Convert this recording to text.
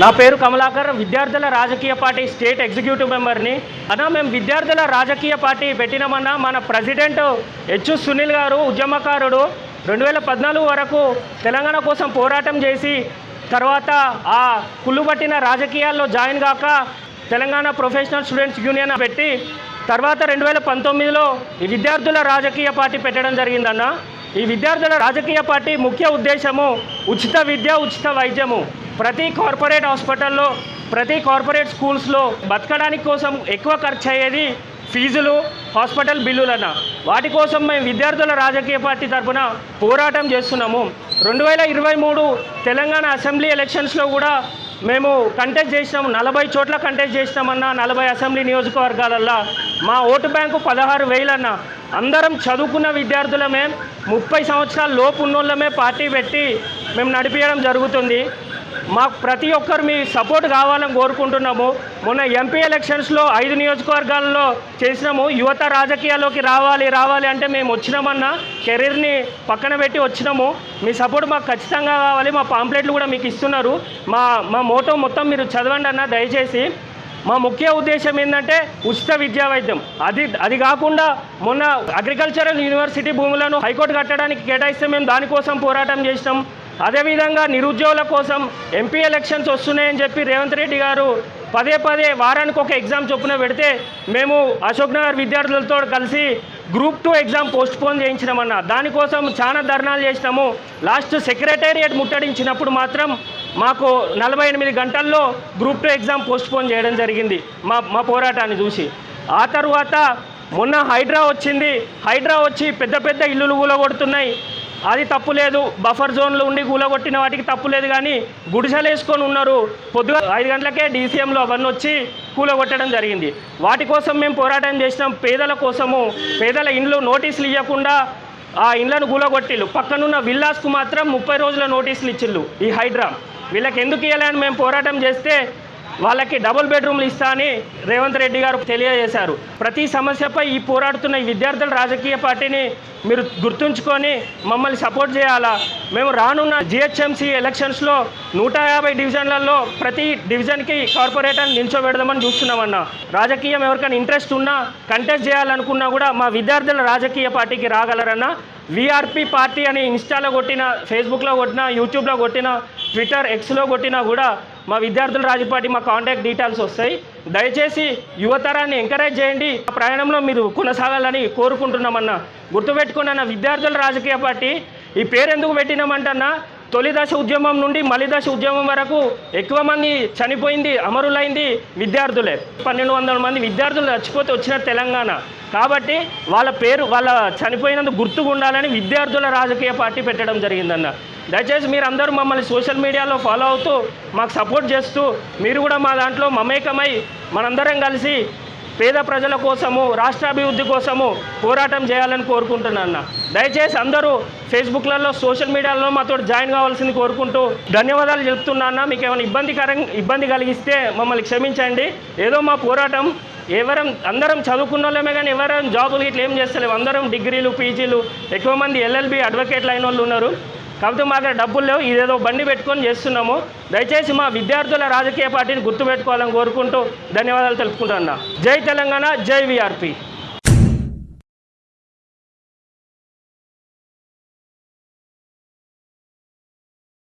నా పేరు కమలాకర్ విద్యార్థుల రాజకీయ పార్టీ స్టేట్ ఎగ్జిక్యూటివ్ మెంబర్ని. అన్నా మేము విద్యార్థుల రాజకీయ పార్టీ పెట్టినామన్నా మన ప్రెసిడెంట్ హెచ్ సునీల్ గారు ఉద్యమకారుడు రెండు వేల పద్నాలుగు వరకు తెలంగాణ కోసం పోరాటం చేసి తర్వాత ఆ కుళ్ళుబట్టిన రాజకీయాల్లో జాయిన్ కాక తెలంగాణ ప్రొఫెషనల్ స్టూడెంట్స్ యూనియన్ పెట్టి తర్వాత రెండు వేల పంతొమ్మిదిలో ఈ విద్యార్థుల రాజకీయ పార్టీ పెట్టడం జరిగిందన్న. ఈ విద్యార్థుల రాజకీయ పార్టీ ముఖ్య ఉద్దేశము ఉచిత విద్య ఉచిత వైద్యము. ప్రతి కార్పొరేట్ హాస్పిటల్లో ప్రతి కార్పొరేట్ స్కూల్స్లో బతకడానికి కోసం ఎక్కువ ఖర్చు అయ్యేది ఫీజులు హాస్పిటల్ బిల్లులన్న. వాటి కోసం మేము విద్యార్థుల రాజకీయ పార్టీ తరఫున పోరాటం చేస్తున్నాము. రెండు వేల ఇరవై మూడు తెలంగాణ అసెంబ్లీ ఎలక్షన్స్లో కూడా మేము కంటెస్ట్ చేసినాము. నలభై చోట్ల కంటెస్ట్ చేసినామన్న నలభై అసెంబ్లీ నియోజకవర్గాలల్లో. మా ఓటు బ్యాంకు పదహారు వేలన్న. అందరం చదువుకున్న విద్యార్థులమే ముప్పై సంవత్సరాల లోపు ఉన్నోళ్ళమే పార్టీ పెట్టి మేము నడిపించడం జరుగుతుంది. మాకు ప్రతి ఒక్కరు మీ సపోర్ట్ కావాలని కోరుకుంటున్నాము. మొన్న ఎంపీ ఎలక్షన్స్లో ఐదు నియోజకవర్గాల్లో చేసినాము. యువత రాజకీయాల్లోకి రావాలి రావాలి అంటే మేము వచ్చినామన్నా కెరీర్ని పక్కన పెట్టి వచ్చినాము. మీ సపోర్ట్ మాకు ఖచ్చితంగా కావాలి. మా పాంప్లెట్లు కూడా మీకు ఇస్తున్నారు. మా మా మోటో మొత్తం మీరు చదవండి అన్న దయచేసి. మా ముఖ్య ఉద్దేశం ఏంటంటే ఉచిత విద్యా వైద్యం. అది అది కాకుండా మొన్న అగ్రికల్చరల్ యూనివర్సిటీ భూములను హైకోర్టు కట్టడానికి కేటాయిస్తే మేము దానికోసం పోరాటం చేసినాం. అదేవిధంగా నిరుద్యోగుల కోసం ఎంపీ ఎలక్షన్స్ వస్తున్నాయని చెప్పి రేవంత్ రెడ్డి గారు పదే పదే వారానికి ఒక ఎగ్జామ్ చొప్పున పెడితే మేము అశోక్ నగర్ విద్యార్థులతో కలిసి group two exam postpone చేయించినామన్న. దానికోసం చాలా ధర్నాలు చేసినాము. లాస్ట్ సెక్రటేరియట్ ముట్టడించినప్పుడు మాత్రం మాకు నలభై ఎనిమిది గంటల్లో group two exam postpone చేయడం జరిగింది మా మా పోరాటాన్ని చూసి. ఆ తర్వాత మొన్న హైడ్రా వచ్చింది. హైడ్రా వచ్చి పెద్ద పెద్ద ఇల్లులు కూలగొడుతున్నాయి. అది తప్పు లేదు. బఫర్ జోన్లో ఉండి కూలగొట్టిన వాటికి తప్పు లేదు కానీ గుడిసెలు వేసుకొని ఉన్నారు. పొద్దుగా ఐదు గంటలకే డీసీఎంలో అవన్నీ వచ్చి కూలగొట్టడం జరిగింది. వాటి కోసం మేము పోరాటం చేసినాం. పేదల కోసము పేదల ఇండ్లు నోటీసులు ఇవ్వకుండా ఆ ఇండ్లను కూలగొట్టిళ్ళు పక్కనున్న విల్లాస్కు మాత్రం ముప్పై రోజుల నోటీసులు ఇచ్చిళ్ళు ఈ హైడ్రా. వీళ్ళకి ఎందుకు ఇవ్వాలని మేము పోరాటం చేస్తే వాళ్ళకి డబుల్ బెడ్రూమ్లు ఇస్తా అని రేవంత్ రెడ్డి గారు తెలియజేశారు. ప్రతి సమస్యపై ఈ పోరాడుతున్న ఈ విద్యార్థుల రాజకీయ పార్టీని మీరు గుర్తుంచుకొని మమ్మల్ని సపోర్ట్ చేయాలా? మేము రానున్న జిహెచ్ఎంసీ ఎలక్షన్స్లో నూట యాభై డివిజన్లలో ప్రతి డివిజన్కి కార్పొరేటర్ని నిల్చోబెడదామని చూస్తున్నామన్న. రాజకీయం ఎవరికైనా ఇంట్రెస్ట్ ఉన్నా కంటెస్ట్ చేయాలనుకున్నా కూడా మా విద్యార్థుల రాజకీయ పార్టీకి రాగలరన్న వీఆర్పీ పార్టీ అని ఇన్స్టాలో కొట్టిన ఫేస్బుక్లో కొట్టిన యూట్యూబ్లో కొట్టిన ట్విట్టర్ ఎక్స్లో కొట్టినా కూడా మా విద్యార్థుల రాజుపాటి మా కాంటాక్ట్ డీటెయిల్స్ వస్తాయి. దయచేసి యువతరాన్ని ఎంకరేజ్ చేయండి. ఆ ప్రయాణంలో మీరు కొనసాగాలని కోరుకుంటున్నామన్నా గుర్తుపెట్టుకున్న విద్యార్థుల రాజకీయ పార్టీ ఈ పేరు ఎందుకు పెట్టినామంటన్నా తొలి దశ ఉద్యమం నుండి మలిదశ ఉద్యమం వరకు ఎక్కువ మంది చనిపోయింది అమరులైంది విద్యార్థులే. పన్నెండు వందల మంది విద్యార్థులు చచ్చిపోతే వచ్చిన తెలంగాణ. కాబట్టి వాళ్ళ పేరు వాళ్ళ చనిపోయినందుకు గుర్తుగా ఉండాలని విద్యార్థుల రాజకీయ పార్టీ పెట్టడం జరిగిందన్న. దయచేసి మీరు అందరూ మమ్మల్ని సోషల్ మీడియాలో ఫాలో అవుతూ మాకు సపోర్ట్ చేస్తూ మీరు కూడా మా దాంట్లో మమేకమై మనందరం కలిసి పేద ప్రజల కోసము రాష్ట్రాభివృద్ధి కోసము పోరాటం చేయాలని కోరుకుంటున్నాను దయచేసి అందరూ ఫేస్బుక్లలో సోషల్ మీడియాలో మాతో జాయిన్ కావాల్సింది కోరుకుంటూ ధన్యవాదాలు చెప్తున్నా మీకు ఏమైనా ఇబ్బందికరం ఇబ్బంది కలిగిస్తే మమ్మల్ని క్షమించండి. ఏదో మా పోరాటం ఎవరం అందరం చదువుకున్న వాళ్ళమే కానీ ఎవరం జాబులు ఇట్లా ఏం చేస్తలేము అందరం డిగ్రీలు పీజీలు ఎక్కువ మంది ఎల్ఎల్బి అడ్వకేట్లు అయిన వాళ్ళు ఉన్నారు. కాకపోతే మా దగ్గర డబ్బులు లేవు. ఇదేదో బండి పెట్టుకొని చేస్తున్నాము. దయచేసి మా విద్యార్థుల రాజకీయ పార్టీని గుర్తుపెట్టుకోవాలని కోరుకుంటూ ధన్యవాదాలు తెలుపుకుంటున్నా. జై తెలంగాణ జై విఆర్పి